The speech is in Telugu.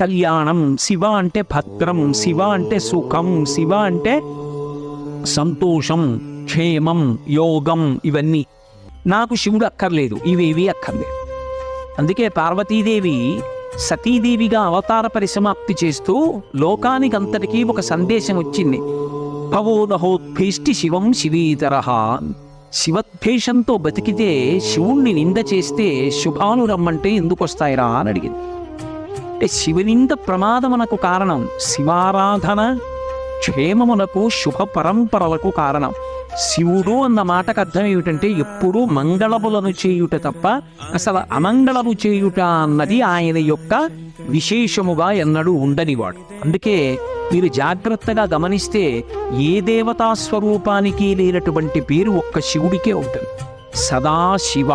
కళ్యాణం శివ అంటే భద్రం శివ అంటే సుఖం శివ అంటే సంతోషం క్షేమం యోగం ఇవన్నీ. నాకు శివుడు అక్కర్లేదు ఇవేవి అక్కర్లేదు. అందుకే పార్వతీదేవి సతీదేవిగా అవతార పరిసమాప్తి చేస్తూ లోకానికి అంతటికీ ఒక సందేశం వచ్చింది. భవోదహోద్భీష్టి శివం శివీతర. శివద్భేషంతో బతికితే శివుణ్ణి నింద చేస్తే శుభాను రమ్మంటే ఎందుకు వస్తాయిరా అని అడిగింది. అంటే శివలింగ ప్రమాదమునకు కారణం శివారాధన క్షేమమునకు శుభ పరంపరలకు కారణం. శివుడు అన్న మాటకు అర్థం ఏమిటంటే ఎప్పుడూ మంగళములను చేయుట తప్ప అసలు అమంగళము చేయుట అన్నది ఆయన యొక్క విశేషముగా ఎన్నడూ ఉండనివాడు. అందుకే మీరు జాగ్రత్తగా గమనిస్తే ఏ దేవతా స్వరూపానికి లేనటువంటి పేరు ఒక్క శివుడికే ఉంటుంది. సదాశివ.